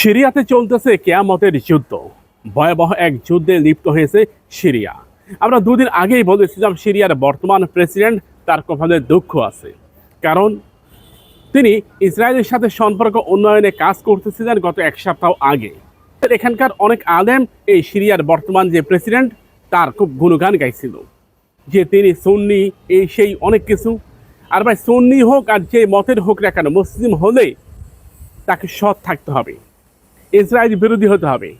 সিরিয়াতে চলতেছে কেয়ামতের যুদ্ধ। ভয়াবহ এক যুদ্ধে লিপ্ত হয়েছে সিরিয়া। আমরা দুদিন আগেই বলেছিলাম সিরিয়ার বর্তমান প্রেসিডেন্ট তার কপালে দুঃখ আছে। কারণ তিনি ইসরায়েলের সাথে সম্পর্ক উন্নয়নে কাজ করতেছিলেন গত এক সপ্তাহ আগে। এখানকার অনেক আলেম এই সিরিয়ার বর্তমান যে প্রেসিডেন্ট, তার খুব গুণগান গাইছিল। যে তিনি সুন্নি, এই সেই অনেক কিছু। আর ভাই, সুন্নি হোক আর যে মতের হোক না কেন, মুসলিম হলে তাকে সৎ থাকতে হবে। ইসরায়েল বিরোধী হতে হবে।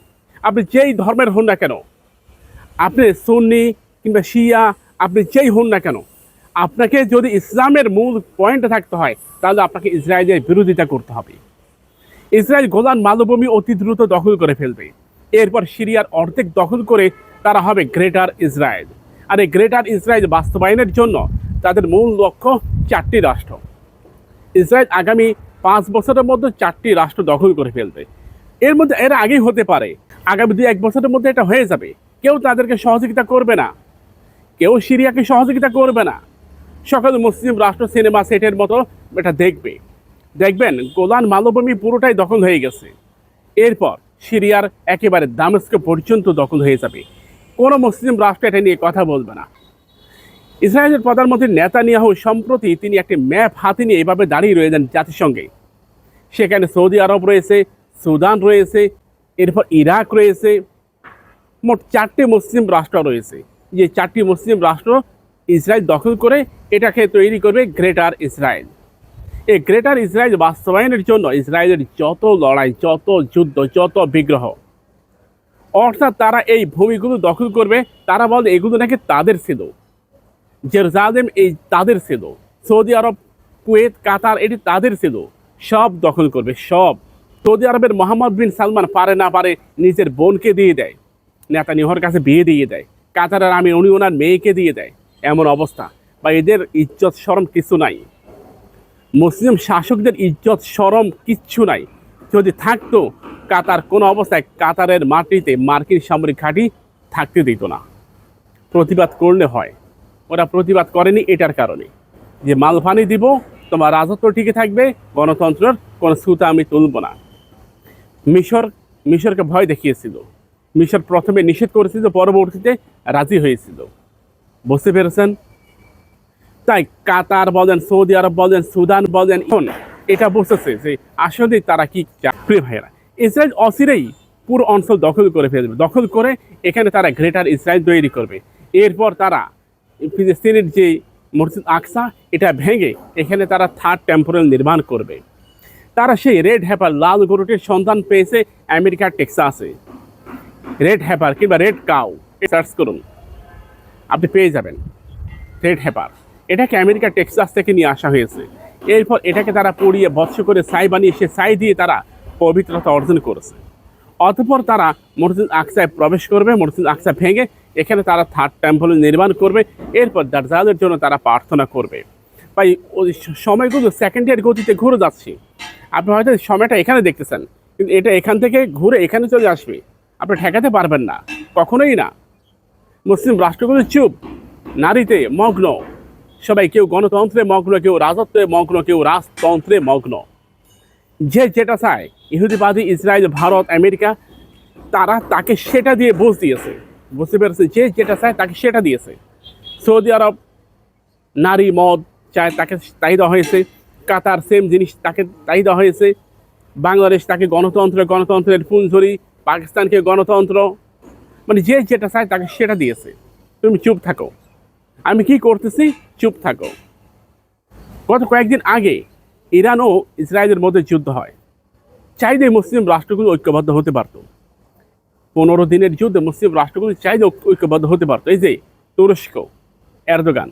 আপনি যেই ধর্মের হন না কেন, আপনি সুন্নি কিংবা শিয়া, আপনি যেই হন না কেন, আপনাকে যদি ইসলামের মূল পয়েন্টে থাকতে হয়, তাহলে আপনাকে ইসরায়েলের বিরোধিতা করতে হবে। ইসরায়েল গোলান মালভূমি অতি দ্রুত দখল করে ফেলবে। এরপর সিরিয়ার অর্ধেক দখল করে তারা হবে গ্রেটার ইসরায়েল। আর এই গ্রেটার ইসরায়েল বাস্তবায়নের জন্য তাদের মূল লক্ষ্য চারটি রাষ্ট্র। ইসরায়েল আগামী পাঁচ বছরের মধ্যে চারটি রাষ্ট্র দখল করে ফেলবে। এর মধ্যে এর আগেই হতে পারে। আগামী দুই এক বছরের মধ্যে এটা হয়ে যাবে। কেউ তাদেরকে সহযোগিতা করবে না। কেউ সিরিয়াকে সহযোগিতা করবে না। সকল মুসলিম রাষ্ট্র সিনেমা সেটের মতো এটা দেখবে। দেখবেন, গোলান মালভূমি পুরোটাই দখল হয়ে গেছে। এরপর সিরিয়ার একেবারে দামেস্ক পর্যন্ত দখল হয়ে যাবে। কোনো মুসলিম রাষ্ট্র এটা নিয়ে কথা বলবে না। ইসরায়েলের প্রধানমন্ত্রী নেতানিয়াহু সম্প্রতি তিনি একটি ম্যাপ হাতে নিয়ে এভাবে দাঁড়িয়ে রয়েছেন জাতিসংঘে। সেখানে সৌদি আরব রয়েছে সুদান রয়েছে, এরপর ইরাক রয়েছে, মোট চারটি মুসলিম রাষ্ট্র রয়েছে। যে চারটি মুসলিম রাষ্ট্র ইসরায়েল দখল করে, এটাকে তৈরি করবে গ্রেটার ইসরায়েল। এই গ্রেটার ইসরায়েল বাস্তবায়নের জন্য ইসরায়েলের যত লড়াই, যত যুদ্ধ, যত বিগ্রহ, অর্থাৎ তারা এই ভূমিগুলো দখল করবে, তারা বলে এগুলো নাকি তাদের ছিল। জেরুজালেম এই তাদের ছিল, সৌদি আরব, কুয়েত, কাতার, এটি তাদের ছিল। সব দখল করবে, সব। সৌদি আরবের মোহাম্মদ বিন সালমান পারে না পারে নিজের বোনকে দিয়ে দেয়। নেতানিহর কাছে বিয়ে দিয়ে দেয়। কাতারের আমি উনি ওনার মেয়েকে দিয়ে দেয়। এমন অবস্থা। বা এদের ইজ্জত সরম কিছু নাই। মুসলিম শাসকদের ইজ্জত সরম কিচ্ছু নাই। যদি থাকতো, কাতার কোনো অবস্থায় কাতারের মাটিতে মার্কিন সামরিক ঘাঁটি থাকতে দিত না। প্রতিবাদ করলে হয়। ওরা প্রতিবাদ করেনি এটার কারণে। যে মালভানি দিব, তোমার রাজত্ব টিকে থাকবে, গণতন্ত্রের কোনো সুতা আমি তুলব না। মিশর, মিশরকে ভয় দেখিয়েছিল। মিশর প্রথমে নিষেধ করেছিল, পরবর্তীতে রাজি হয়েছিল। বুঝতে পেরেছেন? তাই কাতার বলেন, সৌদি আরব বলেন, সুদান বলেন এখন এটা বুঝতেছে যে আসলে তারা কি প্রিয় ভাইয়েরা, ইসরায়েল অচিরেই পুরো অঞ্চল দখল করে ফেলবে। দখল করে এখানে তারা গ্রেটার ইসরায়েল তৈরি করবে। এরপর তারা ফিলিস্তিনের যে মসজিদ আকসা, এটা ভেঙে এখানে তারা থার্ড টেম্পোরাল নির্মাণ করবে। তারা সেই রেড হ্যাপার লাল গরুটির সন্ধান পেয়েছে আমেরিকার টেক্সাসে। রেড হ্যাপার কিংবা রেড কাউ, সার্চ করুন। আপনি পেয়ে যাবেন রেড হ্যাপার এটাকে আমেরিকার টেক্সাস থেকে নিয়ে আসা হয়েছে। এরপর এটাকে তারা পড়িয়ে, বৎস করে ছাই বানিয়ে, সে ছাই দিয়ে তারা পবিত্রতা অর্জন করেছে। অতঃপর তারা মসজিদ আকসায় প্রবেশ করবে মসজিদ আকসা ভেঙে এখানে তারা থার্ড টেম্পল নির্মাণ করবে। এরপর দার্জালের জন্য তারা প্রার্থনা করবে। তাই ওই সময়গুলো সেকেন্ডের গতিতে ঘুরে যাচ্ছে। আপনি হয়তো সময়টা এখানে দেখতেছেন, কিন্তু এটা এখান থেকে ঘুরে এখানে চলে আসবে। আপনি ঠেকাতে পারবেন না, কখনোই না। মুসলিম রাষ্ট্রগুলো চুপ, নারীতে মগ্ন। সবাই কেউ গণতন্ত্রে মগ্ন, কেউ রাজত্বে মগ্ন, কেউ রাজতন্ত্রে মগ্ন। যে যেটা চায়, ইহুদিবাদী, ইসরায়েল, ভারত, আমেরিকা, তারা তাকে সেটা দিয়ে বুঝ দিয়েছে। বুঝতে পেরেছে যে যেটা চায় তাকে সেটা দিয়েছে। সৌদি আরব, নারী মদ চায় তাকে তাই দেওয়া হয়েছে। কাতার সেম জিনিস তাকে তাই দেওয়া হয়েছে। বাংলাদেশ তাকে গণতন্ত্র, গণতন্ত্রের ফুলঝুরি, পাকিস্তানকে গণতন্ত্র মানে যে যেটা চায় তাকে সেটা দিয়েছে। তুমি চুপ থাকো। আমি কি করতেছি? চুপ থাকো। গত কয়েকদিন আগে ইরান ও ইসরায়েলের মধ্যে যুদ্ধ হয়। চাইলে মুসলিম রাষ্ট্রগুলো ঐক্যবদ্ধ হতে পারত। পনেরো দিনের যুদ্ধে মুসলিম রাষ্ট্রগুলো চাইলে ঐক্যবদ্ধ হতে পারতো। এই যে তুরস্ক, এরদোগান,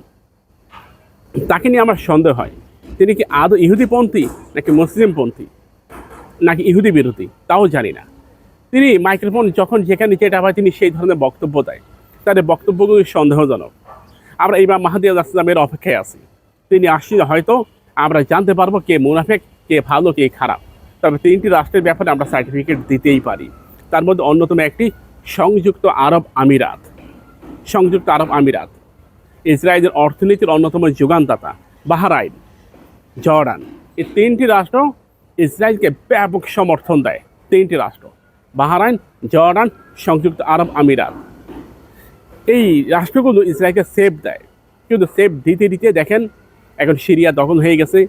তাকে নিয়ে আমার সন্দেহ হয়। তিনি কি আদৌ ইহুদিপন্থী নাকি মুসলিমপন্থী নাকি ইহুদি বিরোধী? তাও জানি না। তিনি মাইক্রোফোন যখন যেখানে যেটা হয়, তিনি সেই ধরনের বক্তব্য দেয়। তাদের বক্তব্যগুলি সন্দেহজনক। আমরা এইবার মাহাদি আসলামের অপেক্ষায় আছি। তিনি আসলে হয়তো আমরা জানতে পারব কে মুনাফেক, কে ভালো, কে খারাপ। তবে তিনটি রাষ্ট্রের ব্যাপারে আমরা সার্টিফিকেট দিতেই পারি। তার মধ্যে অন্যতম একটি সংযুক্ত আরব আমিরাত। সংযুক্ত আরব আমিরাত। ইসরায়েলের অর্থনীতির অন্যতম যোগানদাতা বাহারাইন। জর্ডান। এই তিনটি রাষ্ট্র ইসরায়েলকে ব্যাপক সমর্থন দেয়। তিনটি রাষ্ট্র, বাহারাইন, জর্ডান, সংযুক্ত আরব আমিরাত। এই রাষ্ট্রগুলো ইসরায়েলকে সেফ দেয়। কিন্তু সেফ দিতে দিতে দেখেন, এখন সিরিয়া দখল হয়ে গেছে।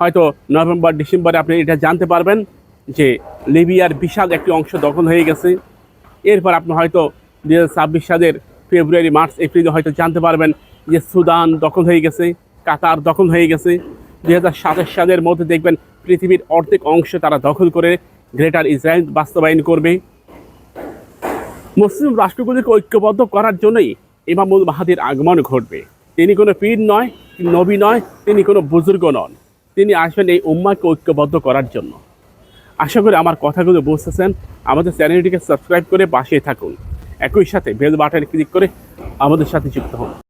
হয়তো নভেম্বর, ডিসেম্বরে আপনি এটা জানতে পারবেন যে লিবিয়ার বিশাল একটি অংশ দখল হয়ে গেছে। এরপর আপনি হয়তো দু হাজার ছাব্বিশ সালের ফেব্রুয়ারি, মার্চ, এপ্রিলে হয়তো জানতে পারবেন যে সুদান দখল হয়ে গেছে, কাতার দখল হয়ে গেছে। দুই হাজার সাতাশ সালের মধ্যে দেখবেন পৃথিবীর অর্ধেক অংশ তারা দখল করে গ্রেটার ইসরায়েল বাস্তবায়ন করবে। মুসলিম রাষ্ট্রগুলিকে ঐক্যবদ্ধ করার জন্যই ইমামুল মাহাদির আগমন ঘটবে। তিনি কোনো পীর নয় নবী নয়, তিনি কোনো বুজুর্গ নন। তিনি আসবেন এই উম্মাকে ঐক্যবদ্ধ করার জন্য। আশা করি আমার কথাগুলো বুঝতেছেন। আমাদের চ্যানেলটিকে সাবস্ক্রাইব করে পাশে থাকুন। একই সাথে বেল বাটনে ক্লিক করে আমাদের সাথে যুক্ত হন।